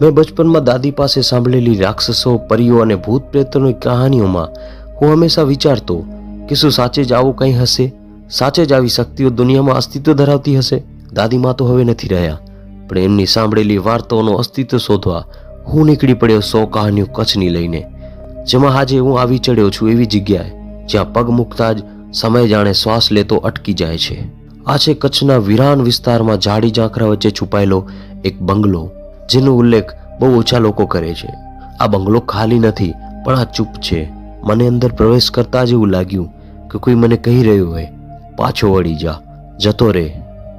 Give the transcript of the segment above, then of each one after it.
મેં બચપનમાં દાદી પાસે સાંભળેલી રાક્ષસો, પરીઓ અને ભૂત પ્રેતોની કહાનીઓમાં હું હંમેશા વિચારતો કે શું સાચે જ આવું કંઈ હશે? સાચે જ આવી શક્તિઓ દુનિયામાં અસ્તિત્વ ધરાવતી હશે? દાદીમાં તો હવે નથી રહ્યા, પણ એમની સાંભળેલી વાર્તાઓનું અસ્તિત્વ શોધવા હું નીકળી પડ્યો સો કહાનીઓ કચ્છની લઈને. જેમાં આજે હું આવી ચડ્યો છું એવી જગ્યાએ, જ્યાં પગ મૂકતા જ સમય જાણે શ્વાસ લેતો અટકી જાય છે. આ છે કચ્છના વિરાન વિસ્તારમાં ઝાડી ઝાંખરા વચ્ચે છુપાયેલો એક બંગલો. જેનો ઉલ્લેખ બહુ ઓછા લોકો કરે છે. આ બંગલો ખાલી નથી, પણ આ ચૂપ છે. મને અંદર પ્રવેશ કરતા જ એવું લાગ્યું કે કોઈ મને કહી રહ્યું હોય. પાછો વળી જા. જતો રહે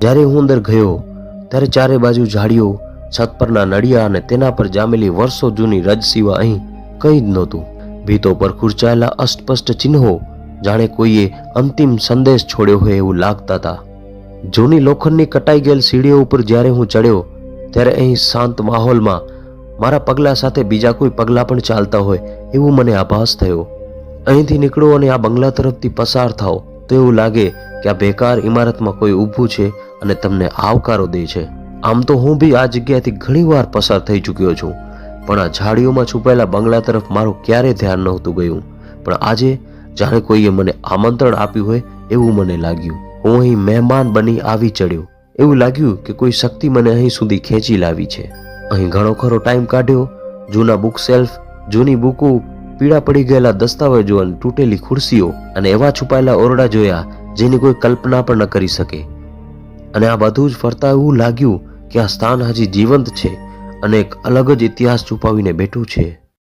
જ્યારે હું અંદર ગયો, ત્યારે ચારે બાજુ ઝાડીઓ, છત પરના નળિયા અને તેના પર જામેલી વર્ષો જૂની રજ સિવાય અહીં કંઈ જ નહોતું. ભીતો પર ખુરચાયેલા અસ્પષ્ટ ચિહ્નો જાણે કોઈએ અંતિમ સંદેશ છોડ્યો હોય એવું લાગતા હતા. જૂની લોખંડની કટાઈ ગયેલ સીડીઓ ઉપર જ્યારે હું ચડ્યો ત્યારે અહીં શાંત માહોલમાં મારા પગલા સાથે બીજા કોઈ પગલાં પણ ચાલતા હોય એવું મને આભાસ થયો. અહીંથી નીકળો અને આ બંગલા તરફથી પસાર થાઓ. તો એવું લાગે કે આ બેકાર ઇમારતમાં કોઈ ઊભું છે અને તમને આવકારો દે છે. આમ તો હું બી આ જગ્યાથી ઘણીવાર પસાર થઈ ચૂક્યો છું. પણ આ ઝાડીઓમાં છુપાયેલા બંગલા તરફ મારું ક્યારેય ધ્યાન નહોતું ગયું. પણ આજે જાણે કોઈએ મને આમંત્રણ આપ્યું હોય એવું મને લાગ્યું. હું અહીં મહેમાન બની આવી ચડ્યો. એવું લાગ્યું કે કોઈ શક્તિ મને અહીં સુધી ખેંચી લાવી છે. અહીં ઘણો ખરો ટાઈમ કાઢ્યો, જૂના બુક સેલ્ફ જૂની બુકો, પીળા પડી ગયેલા દસ્તાવેજો અને તૂટેલી ખુરશીઓ અને એવા છુપાયેલા ઓરડા જોયા જેની કોઈ કલ્પના પણ ન કરી શકે. અને આ બધું જ ફરતા એવું લાગ્યું કે આ સ્થાન હજી જીવંત છે અને એક અલગ જ ઇતિહાસ છુપાવીને બેઠું છે.